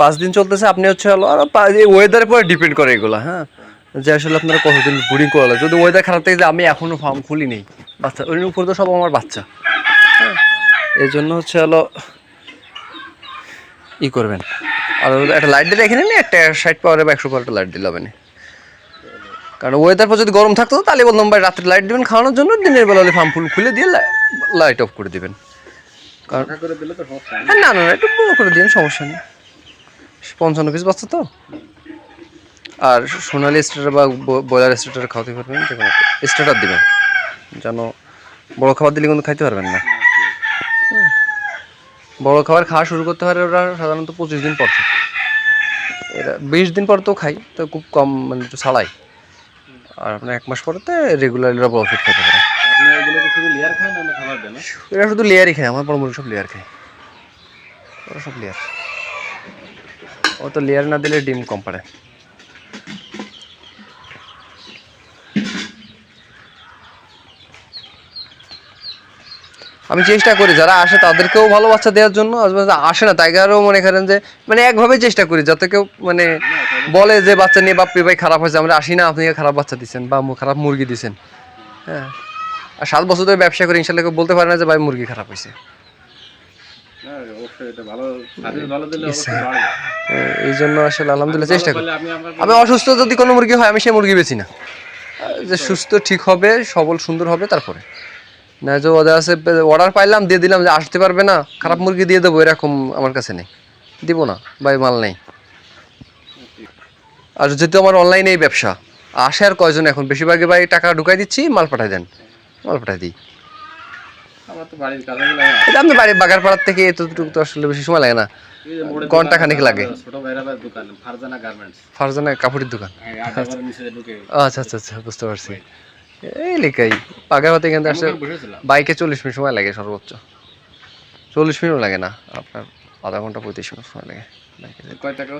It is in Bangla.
পাঁচ দিন চলতেছে আপনি হচ্ছে হলো আর ওয়েদারের পরে ডিপেন্ড করে এগুলো হ্যাঁ? যে আসলে আপনারা কতদিন ব্রিডিং করা যদি ওয়েদার খারাপ থাকে যে আমি এখনও ফার্ম খুলি নেই বাচ্চা ওই উপর তো সব আমার বাচ্চা হ্যাঁ? এই জন্য হচ্ছে হলো ই করবেন। আর একটা লাইট দিলে এখানে একটা ষাট পাওয়ারে বা একশো পাওয়ার লাইট দিলে হবে না। কারণ ওয়েদার পর যদি গরম থাকতো তাহলে বললাম ভাই রাত্রে লাইট দিবেন খাওয়ানোর জন্য দিনের বেলা হলে ফার্ম ফুল খুলে দিয়ে লাইট অফ করে দিবেন। কারণ। হ্যাঁ, না না না একটু বড় করে দিন সমস্যা নেই। পঞ্চান্ন পিস বাচ্চা তো? আর সোনালি স্টার্টার বা ব্রয়লার স্টার্টার খাওয়াতে পারবেন যে কোনো স্টার্টার দেবেন। যেন বড় খাবার দিলে কিন্তু খাইতে পারবেন না। বড় খাবার খাওয়া শুরু করতে পারে ওরা সাধারণত পঁচিশ দিন পর থেকে। এরা বিশ দিন পর তো খাই তো খুব কম মানে একটু ছাড়াই আর আপনার এক মাস পরে তো রেগুলার এরা প্রফিট খেতে পারে। এরা শুধু লেয়ারই খায় আমার বড় মুরগি সব লেয়ার খায়। ওরা সব লেয়ার ও তো লেয়ার না দিলে ডিম কম পারে আমি চেষ্টা করি যারা আসে তাদেরকেও ভালো বাচ্চা দেওয়ার জন্য আসে না। তাইগারও মনে করেন যে মানে একভাবে চেষ্টা করি যাতে কেউ মানে বলে যে বাচ্চা নিয়ে বাপ্পি ভাই খারাপ হয়েছে আমরা আসি না আপনি খারাপ বাচ্চা দিচ্ছেন বা খারাপ মুরগি দিচ্ছেন? হ্যাঁ। আর সাত বছর ধরে ব্যবসা করে ইনশাল্লাহ কেউ বলতে পারে না যে ভাই মুরগি খারাপ হয়েছে। হ্যাঁ ভালো ভালো দিলে এই জন্য আসলে আলহামদুলিল্লাহ চেষ্টা করি। আমি অসুস্থ যদি কোনো মুরগি হয় আমি সেই মুরগি বেছি না। যে সুস্থ ঠিক হবে সবল সুন্দর হবে তারপরে। না যে ওদের আছে অর্ডার পাইলাম দিয়ে দিলাম যে আসতে পারবে না খারাপ মুরগি দিয়ে দেবো এরকম আমার কাছে নেই। দিব না ভাই মাল নেই। আর যেহেতু আমার অনলাইনেই ব্যবসা আসে আর কয়জন এখন? বেশিরভাগই ভাই টাকা ঢুকাই দিচ্ছি মাল পাঠাই দেন। মাল পাঠাই দিই। আমার তো বাড়ির কাজগুলো এটা আপনি বাড়ির বাগার পাড়ার থেকে এতটুকু তো আসলে বেশি সময় লাগে না। ঘণ্টা খানিক লাগে। ছোট দোকান ফারজানা গার্মেন্টস। ফারজানা কাপড়ের দোকান। হ্যাঁ আচ্ছা আচ্ছা আচ্ছা বুঝতে পারছি। এই লেখাই এখান থেকে আসলে বাইকে চল্লিশ মিনিট সময় লাগে সর্বোচ্চ। চল্লিশ মিনিট লাগে না আপনার আধা ঘণ্টা পঁয়ত্রিশ মিনিট সময় লাগে। বাইকে কয় টাকা?